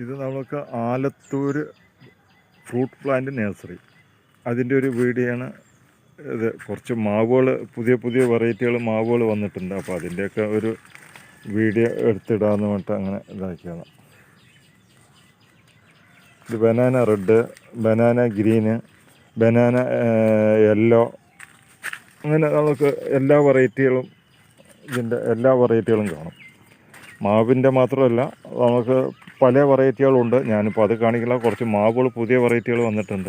ഇത് നമുക്ക് Alathur fruit plant nursery. അതിന്റെ ഒരു വീഡിയോയാണ് ഇത്. കുറച്ച് മാവുകൾ പുതിയ പുതിയ വെറൈറ്റികൾ മാവുകൾ വന്നിട്ടുണ്ട്. അപ്പോൾ അതിന്റെയൊക്കെ ഒരു വീഡിയോ എടുത്തിടാമെന്ന് പറഞ്ഞിട്ട് അങ്ങനെ ഇതാക്കിയതാണ്. ഇത് banana red banana green banana yellow അങ്ങനെ നമുക്ക് എല്ലാ വെറൈറ്റികളും ഇതിന്റെ എല്ലാ വെറൈറ്റികളും കാണും. മാവിന്റെ മാത്രമല്ല നമുക്ക് പല വെറൈറ്റികളുണ്ട്. ഞാനിപ്പോൾ അത് കാണിക്കില്ല. കുറച്ച് മാവുകൾ പുതിയ വെറൈറ്റികൾ വന്നിട്ടുണ്ട്.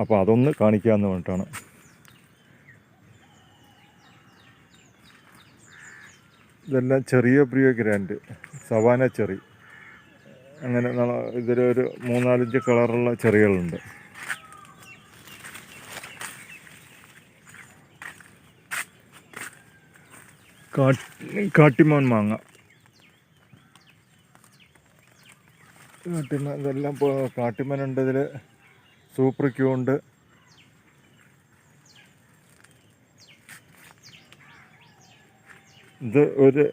അപ്പോൾ അതൊന്ന് കാണിക്കാമെന്ന് പറഞ്ഞിട്ടാണ്. ഇതെല്ലാം ചെറിയ പ്രിയ ഗ്രാൻഡ്. Savanna cherry. അങ്ങനെ ഇതിലൊരു മൂന്നാലഞ്ച് കളറുള്ള ചെറികളുണ്ട്. കാട്ട് കാട്ടിമോൻ മാങ്ങ. കാട്ടിമ ഇതെല്ലാം കാട്ടിമനുണ്ട് ഇതിൽ സൂപ്പർ ക്യൂ ഉണ്ട്. ഇത് ഒരു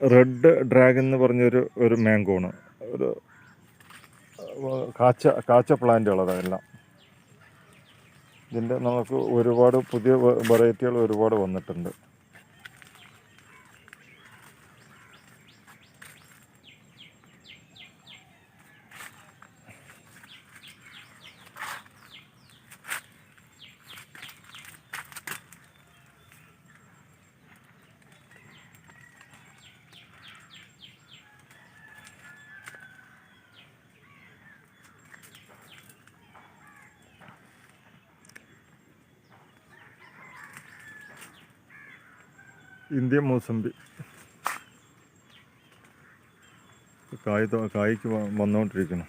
റെഡ് ഡ്രാഗൺ എന്ന് പറഞ്ഞൊരു ഒരു മാംഗോ ആണ്. ഒരു കാച്ച കാച്ച പ്ലാന്റുകളതെല്ലാം ഇതിന്റെ നമുക്ക് ഒരുപാട് പുതിയ വെറൈറ്റികൾ ഒരുപാട് വന്നിട്ടുണ്ട്. ഇന്ത്യൻ മൂസമ്പി കായ് കായ്ക്ക് വന്നുകൊണ്ടിരിക്കുന്നു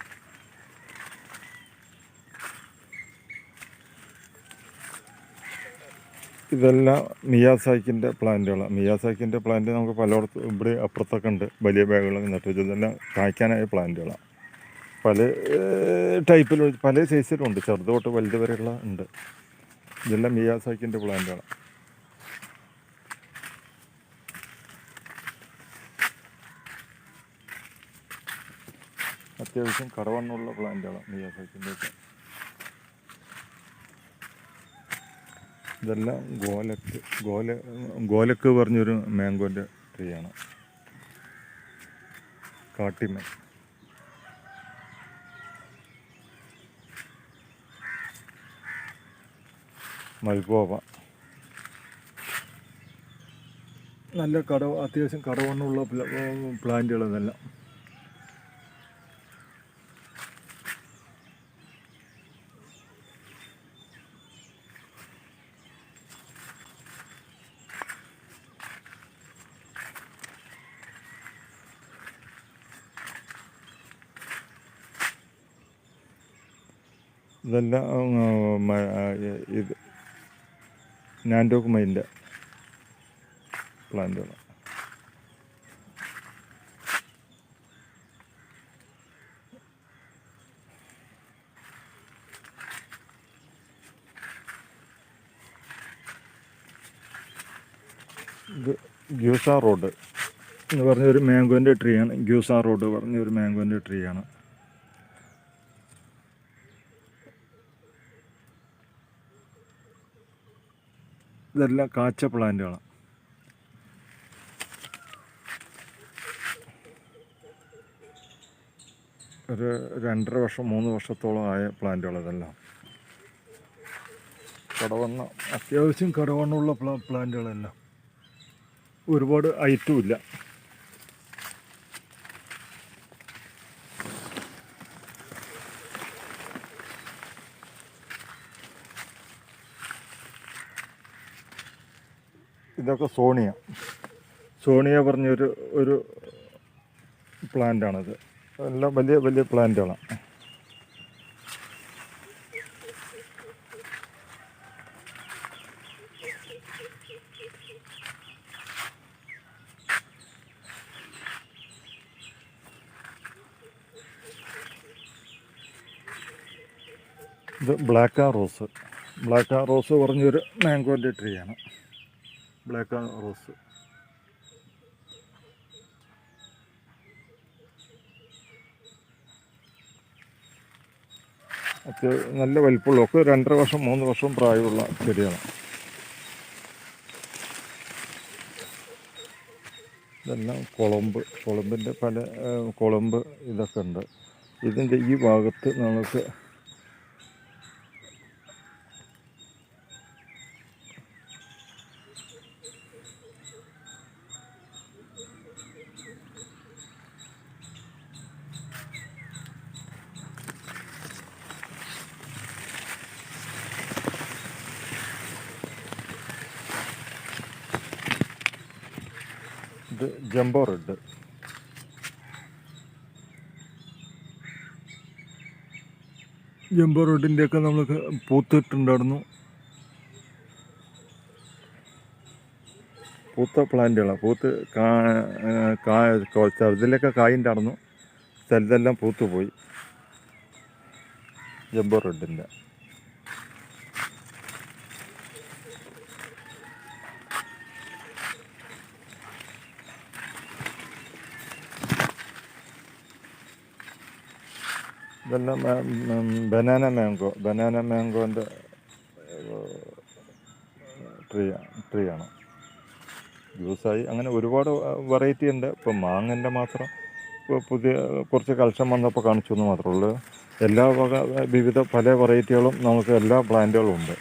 ഇതെല്ലാം മിയാസാക്കിന്റെ പ്ലാന്റുകളാണ്. മിയാസാക്കിന്റെ പ്ലാന്റ് നമുക്ക് പലയിടത്തും ഇവിടെ അപ്പുറത്തൊക്കെ ഉണ്ട്. വലിയ ബാഗുകളൊക്കെ നട്ടു ഇതെല്ലാം കായ്ക്കാനായ പ്ലാന്റുകളാണ്. പല ടൈപ്പിലും പല സൈസിലും ഉണ്ട്. ചെറുത് വലുത് വരെയുള്ള ഉണ്ട്. ഇതെല്ലാം മിയാസാക്കിന്റെ പ്ലാന്റുകളാണ് അത്യാവശ്യം കടവണ്ണുള്ള പ്ലാന്റുകളാണ് മിയാസാക്കിന്റെ ഒക്കെ. ഇതെല്ലാം ഗോലക്ക് ഗോല ഗോലക്ക് പറഞ്ഞൊരു മാംഗോന്റെ ട്രീ ആണ് കാട്ടിമൻ മൽഗോവ നല്ല കട അത്യാവശ്യം കടവണ്ണുള്ള പ്ലാന്റുകൾ ഇതെല്ലാം. ഇതെല്ലാം ഇത് നാൻഡോക്കുമൈന്റെ പ്ലാന്റുകൾ ഇത് ഗ്യൂസ റോഡ് എന്ന് പറഞ്ഞൊരു മാംഗോന്റെ ട്രീ ആണ് ഗ്യൂസ റോഡ് പറഞ്ഞൊരു മാംഗോന്റെ ട്രീ ഇതെല്ലാം കാച്ച പ്ലാന്റുകളാണ് ഒരു രണ്ടര വർഷം മൂന്ന് വർഷത്തോളം ആയ പ്ലാന്റുകൾ ഇതെല്ലാം. കടവണ്ണ അത്യാവശ്യം കടവണ്ണുള്ള പ്ലാ പ്ലാന്റുകളെല്ലാം. ഒരുപാട് ഐറ്റും ഇല്ല. ഇതൊക്കെ സോണിയ. സോണിയ പറഞ്ഞൊരു ഒരു പ്ലാന്റാണിത്. എല്ലാം വലിയ വലിയ പ്ലാന്റുകളാണ് ഇത് ബ്ലാക്ക് ആ റോസ്. ബ്ലാക്ക് ആ റോസ് പറഞ്ഞൊരു മാംഗോന്റെ ട്രീ ആണ് ബ്ലാക്ക് റോസ് ഒക്കെ നല്ല വലിപ്പമുള്ള ഒക്കെ രണ്ടര വർഷം മൂന്ന് വർഷം പ്രായമുള്ള ചെടിയാണ്. ഇതെല്ലാം കുളമ്പ് കുളമ്പിന്റെ പല കുളമ്പ് ഇതൊക്കെ ഉണ്ട്. ഇതിന്റെ ഈ ഭാഗത്ത് നമുക്ക് ഇത് ജംബോ റെഡ് ജംബോ റെഡിന്റെയൊക്കെ നമ്മൾക്ക് പൂത്തിട്ടുണ്ടായിരുന്നു. പൂത്ത പ്ലാന്റുകളാണ് പൂത്ത് കായ ചെറുതിലൊക്കെ കായുണ്ടായിരുന്നു. ചിലതെല്ലാം പൂത്തുപോയി. ജംബോ റെഡിന്റെ ബനാന മാംഗോ. ബനാന മാംഗോന്റെ ട്രീ ട്രീ ആണ് ജ്യൂസായി. അങ്ങനെ ഒരുപാട് വെറൈറ്റി ഉണ്ട്. ഇപ്പം മാങ്ങന്റെ മാത്രം പുതിയ കുറച്ച് കൾഷം വന്നപ്പോൾ കാണിച്ചു എന്ന് മാത്രമേ ഉള്ളൂ. എല്ലാ വക വിവിധ പല വെറൈറ്റികളും നമുക്ക് എല്ലാ പ്ലാന്റുകളും ഉണ്ട്.